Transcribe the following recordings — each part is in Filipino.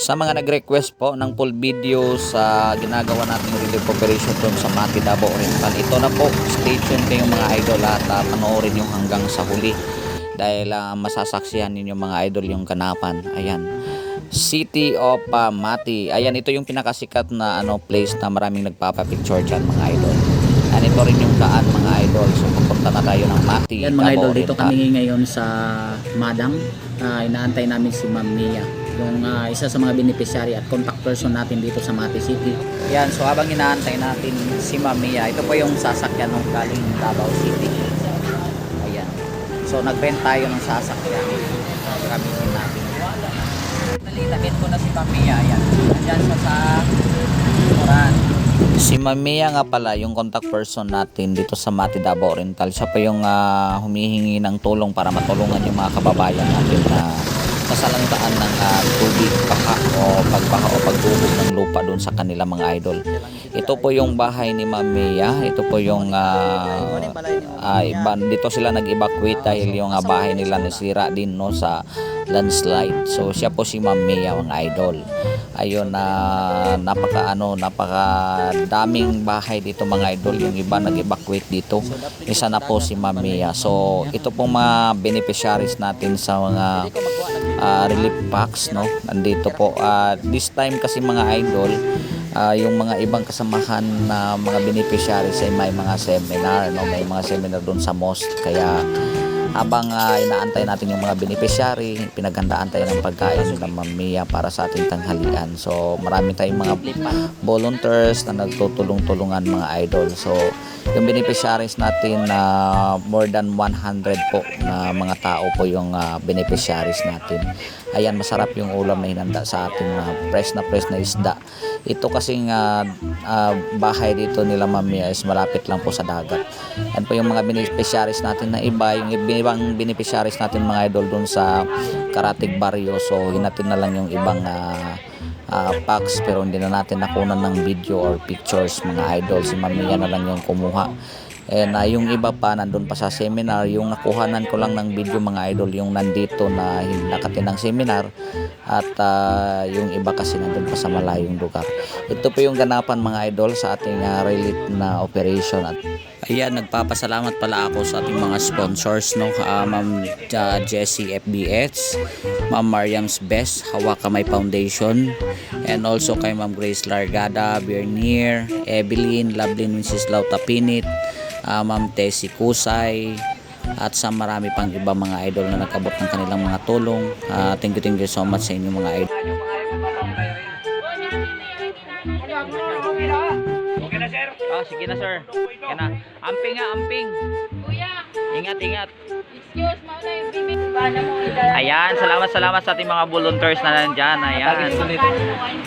Sa mga nag-request po ng full video sa ginagawa nating relief operation doon sa Mati Davao Oriental. Ito na po, stay tuned kayong mga idol at uh, panoorin yung hanggang sa huli. Dahil ah, masasaksihan ninyo mga idol yung kanapan. Ayan. City of ah, Mati. Ayan, ito yung pinakasikat na ano place na maraming nagpapapicture dyan mga idol. And ito rin yung daan mga idol. So pupunta na tayo ng Mati. Yan mga Davao idol, dito Oriental. kami ngayon sa Madang. Ah, inaantay namin si Ma'am Mia, yung ah, isa sa mga beneficiary at contact person natin dito sa Mati City. Yan, so habang inaantay natin si Ma'am Mia, ito po yung sasakyan ng galing Davao City. Ayan. So nag-rent tayo ng sasakyan. Gamitin natin. Nalitakin ko na si Ma'am Mia. Ayan. Ayan siya sa Moran. Si Mamia nga pala, yung contact person natin dito sa Mati Davao Oriental. Siya pa yung ah, humihingi ng tulong para matulungan yung mga kababayan natin na nasalantaan ng ah, tubig, baka o pagbaha o pagbuhog ng lupa doon sa kanila mga idol. Ito po yung bahay ni Mamia. Ito po yung ah, ah, iba, dito sila nag-evacuate dahil yung ah, bahay nila nasira din no sa landslide. So siya po si Mamia mga idol. Ayun na napaka ano napaka daming bahay dito mga idol. Yung iba nag-evacuate dito. Isa na po si Mamia so ito pong mga beneficiaries natin sa mga ah, relief packs no. Nandito po. Ah, this time kasi mga idol ah, yung mga ibang kasamahan na mga beneficiaries ay may mga seminar no may mga seminar doon sa mosque kaya habang ah, inaantay natin yung mga beneficiary, pinaghandaan tayo ng pagkain ng mamaya para sa ating tanghalian. So, marami tayong mga volunteers na nagtutulong-tulungan mga idol. So, yung beneficiaries natin na more than 100 po na mga tao po yung ah, beneficiaries natin. Ayan, masarap yung ulam na hinanda sa ating na fresh na fresh na isda. Ito kasing ah, ah, bahay dito nila mamaya is malapit lang po sa dagat. Yan po yung mga beneficiaries natin na iba, yung ibang beneficiaries natin mga idol dun sa Karatig Barrio. So, hinatid na lang yung ibang ah, ah, packs pero hindi na natin nakunan ng video or pictures mga idol. Si Mamiya na lang yung kumuha. And ah, yung iba pa nandun pa sa seminar, yung nakuhanan ko lang ng video mga idol, yung nandito na nakatin ng seminar at ah, yung iba kasi nandun pa sa malayong lugar. Ito po yung ganapan mga idol sa ating ah, relief na operation at Ayan, nagpapasalamat pala ako sa ating mga sponsors, no? Ah, Ma'am ah, Jessie FBS, Ma'am Mariam's Best, Hawakamay Foundation, and also kay Ma'am Grace Largada, Bernier, Evelyn, Lovelyn Wenceslao Tapinit, ah, Ma'am Tessie Kusay, at sa marami pang iba mga idol na nagkabot ng kanilang mga tulong. Ah, thank you, thank you so much sa inyo mga idol. Sige na sir. Sige na. Amping nga, amping. Kuya, Ingat, ingat. excuse mo na yung bibig. Paano mo idala? Ayan, salamat salamat sa ating mga volunteers na nandyan. Ayan.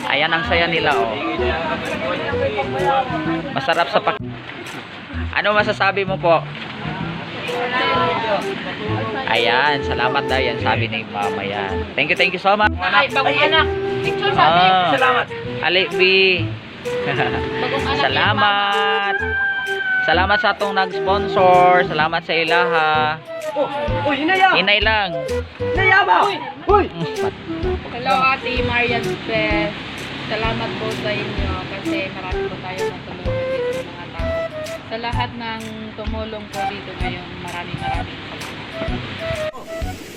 Ayan ang saya nila oh. Masarap sa pak... Ano masasabi mo po? Ayan, salamat daw yan sabi ni Mama yan. Thank you, thank you so much. Ay, bagong anak. Picture sabi. Ah, Salamat. Ali B. Salamat. Salamat sa atong nag-sponsor. Salamat sa ilaha. Oh, uy, inaya. Inay lang. Inaya ba? Uy. Hello, Ate Marian Beth. Salamat po sa inyo kasi marami po tayo natulungan dito mga tao. Sa lahat ng tumulong po dito ngayon, maraming maraming salamat.